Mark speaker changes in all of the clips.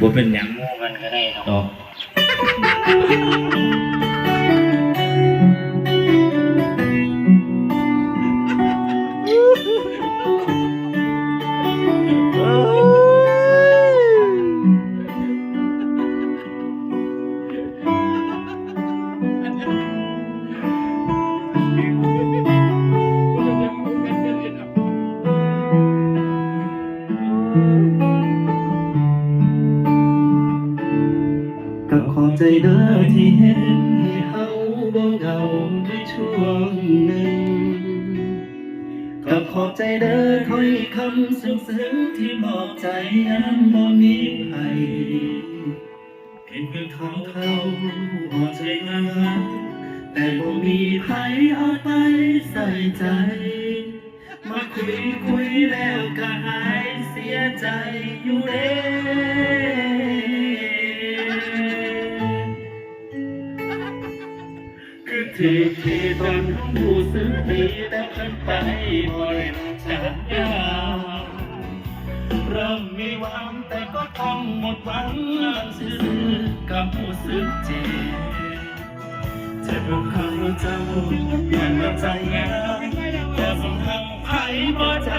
Speaker 1: บ่เป็นหยัง
Speaker 2: หมู่กันก็ได้ดอก
Speaker 1: ดอก
Speaker 3: ขอบใจเด้อที่เห็นให้เฮาบ่เหงาในช่วงหนึ่งก็ขอบใจเด้อถ้อยคำซึ้งๆที่บอกใจยามบ่มีไผเห็นเพียงท้องเท่าอ่อนใจงาแต่บ่มีไผเอาไปใส่ใจ มาคุยคุยแล้วก็หายเสียใจอยู่เด้ คือที่ตนหูสึกดีแต่เพิ่นไปบ่ได้จากยาเริ่มมีหวังแต่ก็ต้องหมดหวังซื่อกับหูสึกเจ็บเจ็บของเขาเจ้าอย่างว่าใจงามแต่สงหักไผ่บ่ใจ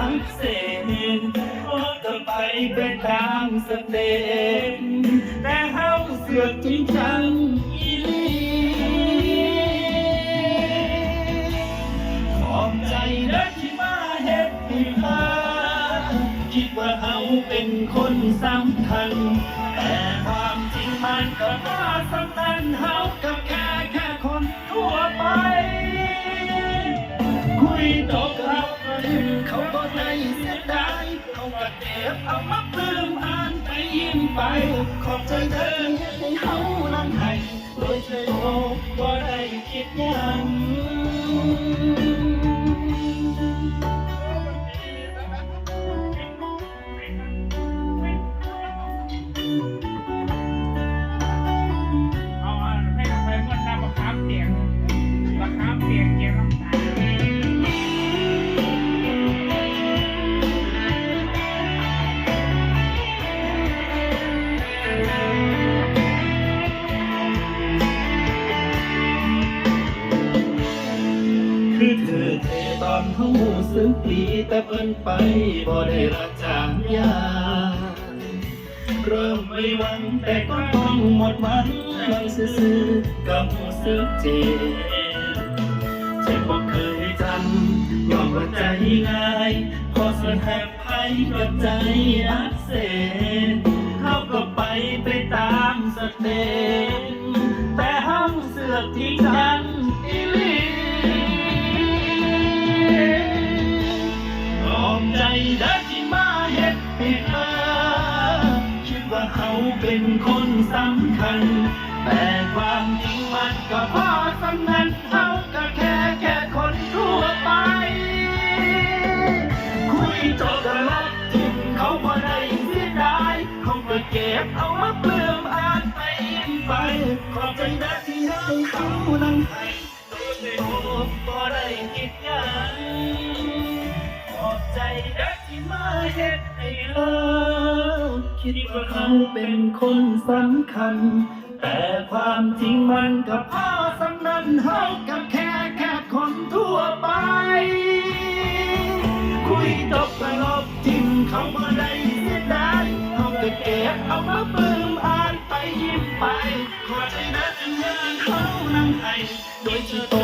Speaker 3: อักเสบโอ้ก็ไปเป็นตามสเต็ปแต่เฮาเสือกจี เขาเป็นคนสำคัญ แต่ความจริงมันก็ว่าสำคัญเขากับแค่แค่คนทั่วไป คุยตกเราเขาก็ได้เสียดายเขาก็เก็บเอามาปลื้มอ่านไปยิ้มไป ขอบใจเธอให้เขานั่งให้โดยเธอก็ได้คิดยัง
Speaker 4: เขา
Speaker 3: ซึ้งปีแต่เพิ่นไปบ่ได้รักจางยาเริ่มไม่หวังแต่ก็ต้องหมดหวังหวังซื่อๆกับรู้สึกเจ็บเจ็บบ่เคยจำยอมว่าใจง่ายพอสนแหกภัยกับใจอักเสบเขาก็ไปไปตามสเต็ปแต่ห้องเสือกที่จั เฮ็ดให้เธอคิดว่าเขาเป็นคนสำคัญ แต่ความจริงมันก็พอสำนันเขาก็แค่แค่คนทั่วไป คุยจบกันลบทิ้งเขาบ่ได้เสียดายเขาก็เก็บเอามาเปลือมอ่านไปยิ้มไป ขอบใจเด้อที่ให้เขานั่งให้โดยไม่โอ้บ่ได้คิด คิดว่าเขาเป็นคนสำคัญ แต่ความจริงมันก็พอสำนันเฮากับแค่แค่คนทั่วไป คุยจบก็ลบทิ้งเขาบ่ได้เสียดายเขาก็เก็บเอามาปลื้มอ่านไปยิ้มไป ขอใจนะจึงให้เขานั่งให้โดยที่โต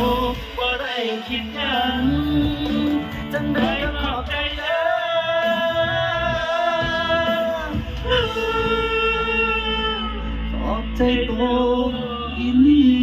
Speaker 3: บ่าได้คิดยังจังได้ก็ขอบใจเด้อ ขอบใจตัวอีหลี